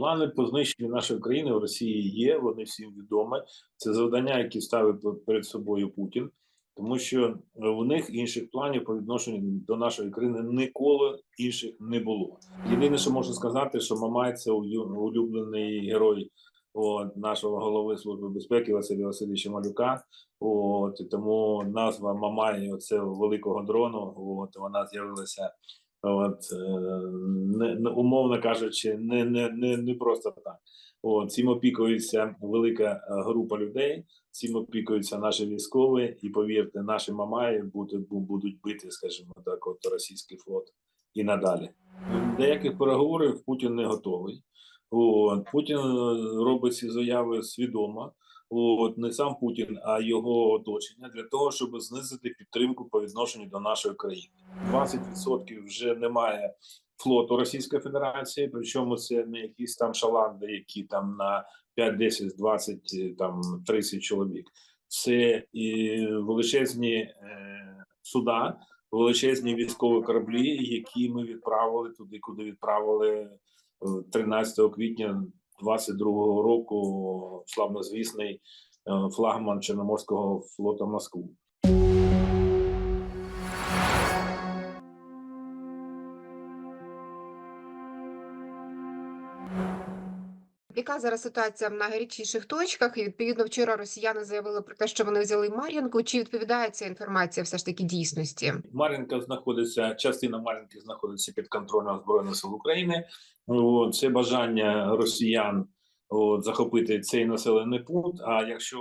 Плани по знищенню нашої країни в Росії є. Вони всім відомі. Це завдання, які ставить перед собою Путін, тому що у них інших планів по відношенню до нашої країни ніколи інших не було. Єдине, що можу сказати, що Мамай це улюблений герой от, нашого голови служби безпеки Василя Васильовича Малюка. От тому назва Мамай це великого дрону. От вона з'явилася. От е, не, умовно кажучи, не, не, не, не просто так. От цим опікується велика е, група людей. Цим опікуються наші військові, і повірте, наші мамаї будуть, будуть бити, скажімо так, от російський флот і надалі. Деяких переговорів Путін не готовий. От, Путін е, робить ці заяви свідомо. От не сам Путін, а його оточення для того, щоб знизити підтримку по відношенню до нашої країни. 20% вже немає флоту Російської Федерації, причому це не якісь там шаланди, які там на 5, 10, 20, е, там 30 чоловік. Це і величезні е, суда, величезні військові кораблі, які ми відправили туди, куди відправили е, 13 квітня 22-го року славнозвісний е, флагман Чорноморського флоту Москву. Яка зараз ситуація в найгарячіших точках? І відповідно вчора росіяни заявили про те, що вони взяли Мар'їнку. Чи відповідає ця інформація все ж таки дійсності? Мар'їнка знаходиться, частина Мар'їнки знаходиться під контролем Збройних сил України. Це бажання росіян от, захопити цей населений пункт. А якщо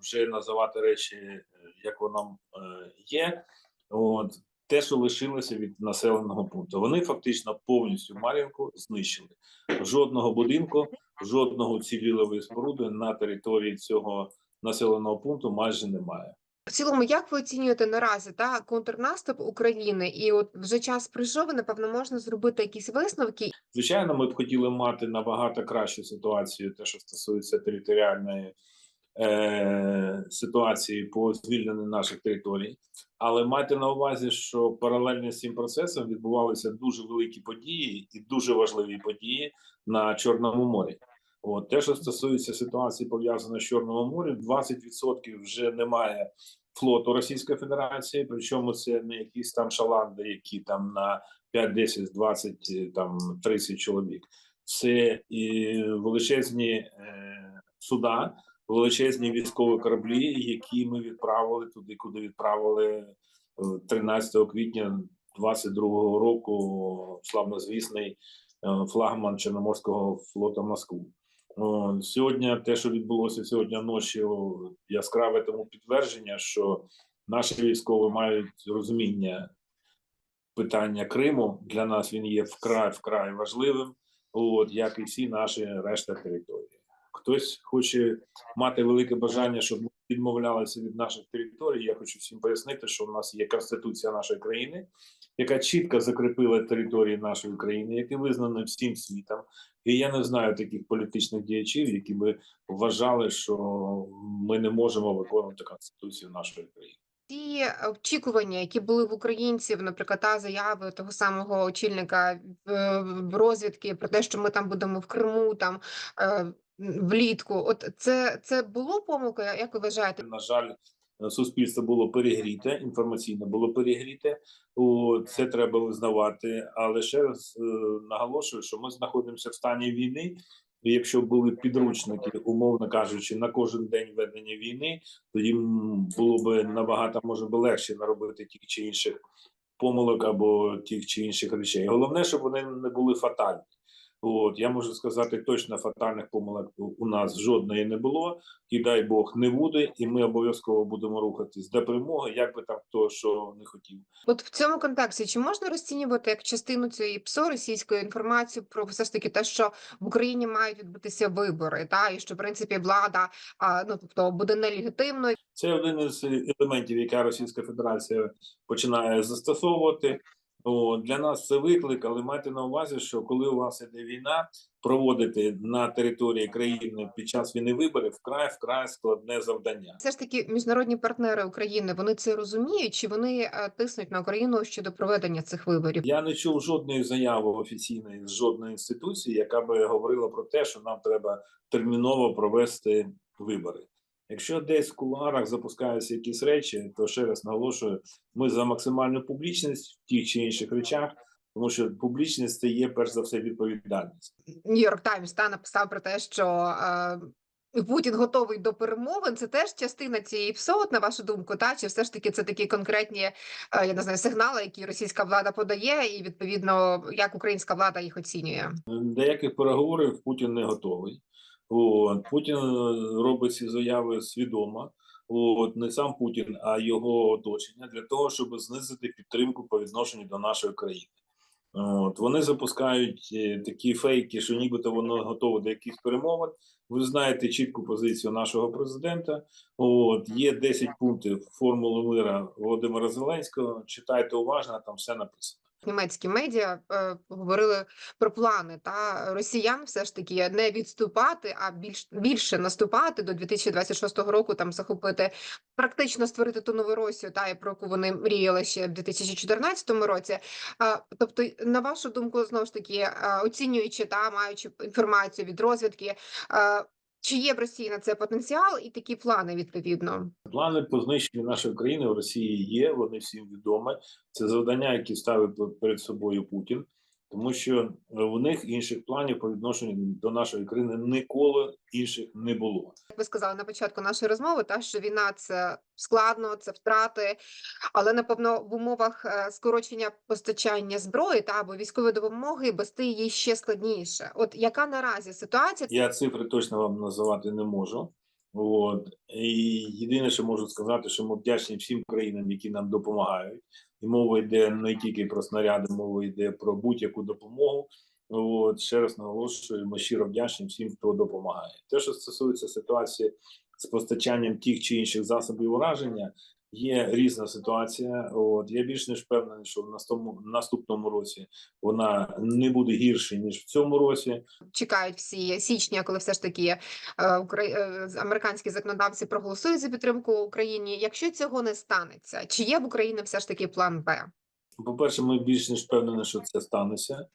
вже називати речі, е, як воно е, є, от, те, що лишилося від населеного пункту, вони фактично повністю Мар'їнку знищили. Жодного будинку, жодного цілілової споруди на території цього населеного пункту майже немає. В цілому, як ви оцінюєте наразі та контрнаступ України? І от вже час прийшов, і, напевно, можна зробити якісь висновки. Звичайно, ми б хотіли мати набагато кращу ситуацію, те, що стосується територіальної е, ситуації по звільненню наших територій. Але майте на увазі, що паралельно з цим процесом відбувалися дуже великі події і дуже важливі події на Чорному морі. От те, що стосується ситуації, пов'язаної з Чорним морем, 20% вже немає флоту Російської Федерації, причому це не якісь там шаланди, які там на 5, 10, 20, е, там 30 чоловік. Це і величезні е, суда, величезні військові кораблі, які ми відправили туди, куди відправили е, 13 квітня 22-го року славнозвісний е, флагман Чорноморського флоту Москву. Сьогодні те, що відбулося сьогодні ночі, яскраве тому підтвердження, що наші військові мають розуміння питання Криму. Для нас він є вкрай вкрай важливим, от як і всі наші решта території. Хтось хоче мати велике бажання, щоб ми відмовлялися від наших територій. Я хочу всім пояснити, що у нас є конституція нашої країни, яка чітко закріпила території нашої країни, які визнані всім світом. І я не знаю таких політичних діячів, які би вважали, що ми не можемо виконувати конституцію нашої країни. Ті очікування, які були в українців, наприклад, та заяви того самого очільника е, розвідки про те, що ми там будемо в Криму, там е, влітку. От це, це було помилкою? Як ви вважаєте? На жаль, суспільство було перегріте, інформаційно було перегріте. Це треба визнавати. Але ще раз е, наголошую, що ми знаходимося в стані війни. Якщо були підручники, умовно кажучи, на кожен день ведення війни, то їм було б набагато може би легше наробити тих чи інших помилок або тих чи інших речей. Головне, щоб вони не були фатальні. От я можу сказати, точно фатальних помилок у нас жодної не було, і дай Бог не буде, і ми обов'язково будемо рухатись до перемоги, як би там хто що не хотів. От в цьому контексті чи можна розцінювати як частину цієї ПСО російської інформацію про все ж таки те, що в Україні мають відбутися вибори, та і що в принципі влада а, ну тобто буде нелегітимною. Це один із елементів, яка Російська Федерація починає застосовувати. О, для нас це виклик, але майте на увазі, що коли у вас іде війна, проводити на території країни під час війни вибори вкрай вкрай складне завдання. Все ж таки, міжнародні партнери України вони це розуміють, чи вони е, тиснуть на Україну щодо проведення цих виборів? Я не чув жодної заяви офіційної з жодної інституції, яка би говорила про те, що нам треба терміново провести вибори. Якщо десь в кулуарах запускаються якісь речі, то ще раз наголошую, ми за максимальну публічність в тих чи інших речах, тому що публічність це є перш за все відповідальність. Нью-Йорк Таймс та написав про те, що е, Путін готовий до перемовин. Це теж частина цієї ПСО, на вашу думку, та чи все ж таки це такі конкретні е, я не знаю сигнали, які російська влада подає, і відповідно як українська влада їх оцінює? Деяких переговорів Путін не готовий. От Путін е, робить ці заяви свідомо. От не сам Путін, а його оточення для того, щоб знизити підтримку по відношенню до нашої країни. От вони запускають е, такі фейки, що нібито воно готове до якихось перемовин. Ви знаєте чітку позицію нашого президента. От є 10 пунктів формули мира Володимира Зеленського. Читайте уважно, там все написано. Німецькі медіа е, говорили про плани та росіян, все ж таки не відступати, а більш більше наступати до 2026 року, там захопити практично створити ту нову Росію, та про яку вони мріяли ще в 2014 році. А, тобто, на вашу думку, знову ж таки, а, оцінюючи та маючи інформацію від розвідки, а, чи є в Росії на це потенціал і такі плани відповідно? Плани по знищенню нашої країни в Росії є. Вони всім відомі. Це завдання, які ставить перед собою Путін, тому що у них інших планів по відношенню до нашої країни ніколи інших не було. Як ви сказали на початку нашої розмови, та що війна це складно, це втрати, але напевно в умовах е, скорочення постачання зброї та або військової допомоги вести її ще складніше. От яка наразі ситуація? Я цифри точно вам називати не можу. От і єдине, що можу сказати, що ми вдячні всім країнам, які нам допомагають. І мова йде не тільки про снаряди, мова йде про будь-яку допомогу. От ще раз наголошую, ми щиро вдячні всім, хто допомагає. Те, що стосується ситуації з постачанням тих чи інших засобів ураження, є різна ситуація. От я більш ніж впевнений, що в наступному наступному році вона не буде гірше ніж в цьому році. чекають всі січня, коли все ж таки е, е, американські законодавці проголосують за підтримку Україні. Якщо цього не станеться, чи є в Україні все ж таки план Б? По-перше, ми більш ніж впевнені, що це станеться,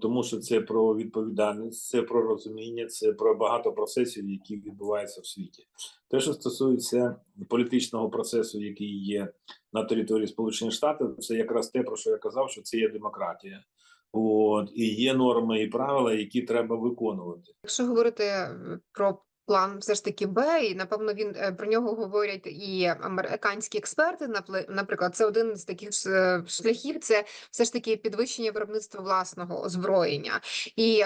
тому що це про відповідальність, це про розуміння, це про багато процесів, які відбуваються в світі. Те, що стосується політичного процесу, який є на території Сполучених Штатів, це якраз те, про що я казав, що це є демократія. От і є норми і правила, які треба виконувати. Якщо говорити е, про план все ж таки Б, і напевно він е, про нього говорять і американські експерти. Наприклад, це один з таких е, шляхів. Це все ж таки підвищення виробництва власного озброєння і.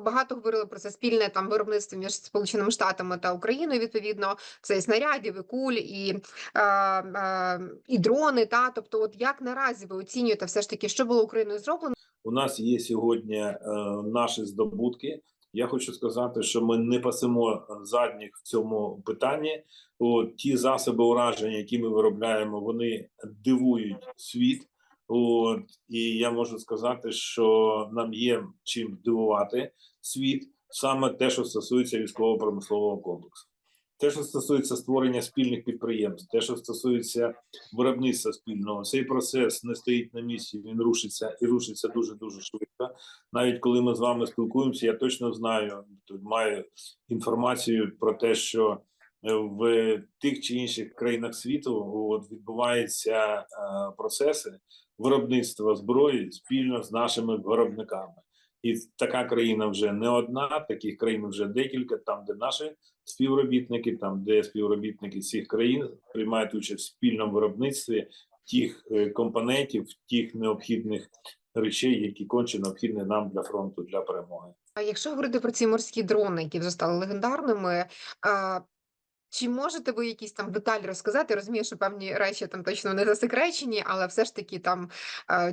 Багато говорили про це спільне там виробництво між Сполученими Штатами та Україною. Відповідно, це і снарядів, і куль, і, а, а, і дрони. Та тобто, от як наразі ви оцінюєте все ж таки, що було Україною зроблено? У нас є сьогодні е, наші здобутки. Я хочу сказати, що ми не пасемо задніх в цьому питанні. От, ті засоби ураження, які ми виробляємо, вони дивують світ. От, і я можу сказати, що нам є чим дивувати світ саме те, що стосується військово-промислового комплексу. Те, що стосується створення спільних підприємств, те, що стосується виробництва спільного, цей процес не стоїть на місці, він рушиться і рушиться дуже дуже швидко. Навіть коли ми з вами спілкуємося, я точно знаю, тут маю інформацію про те, що е, в тих чи інших країнах світу от відбуваються е, процеси виробництва зброї спільно з нашими виробниками. І така країна вже не одна, таких країн вже декілька, там, де наші співробітники, там, де співробітники цих країн приймають участь в спільному виробництві тих е, компонентів, тих необхідних речей, які конче необхідні нам для фронту для перемоги. А якщо говорити про ці морські дрони, які вже стали легендарними, чи можете ви якісь там деталі розказати? Розумію, що певні речі там точно не засекречені, але все ж таки там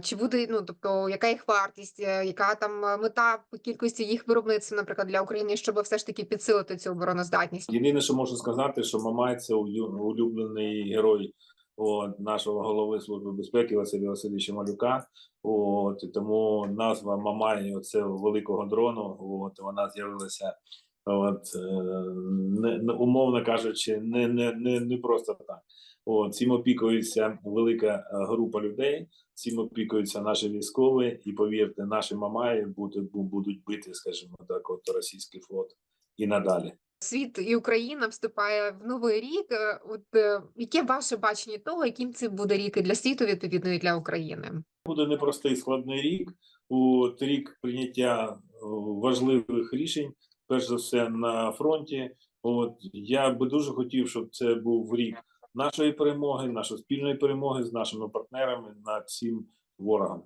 чи буде, ну тобто, яка їх вартість, е, яка там е, мета по кількості їх виробництва, наприклад, для України, щоб все ж таки підсилити цю обороноздатність? Єдине, що можу сказати, що Мамай це улюблений герой от, нашого голови служби безпеки Василя Васильовича Малюка. От тому назва Мамай оцього великого дрону. От вона з'явилася. От е, не, не умовно кажучи, не, не, не, не просто так. От цим опікується велика е, група людей. Цим опікуються наші військові, і повірте, наші мамаї будуть будуть бити, скажімо так, от російський флот і надалі. Світ і Україна вступає в новий рік. Е, От яке ваше бачення того, яким це буде рік і для світу, відповідно, і для України? Буде непростий складний рік. От рік прийняття важливих рішень, перш за все на фронті. От я би дуже хотів, щоб це був рік нашої перемоги, нашої спільної перемоги з нашими партнерами над цим ворогом.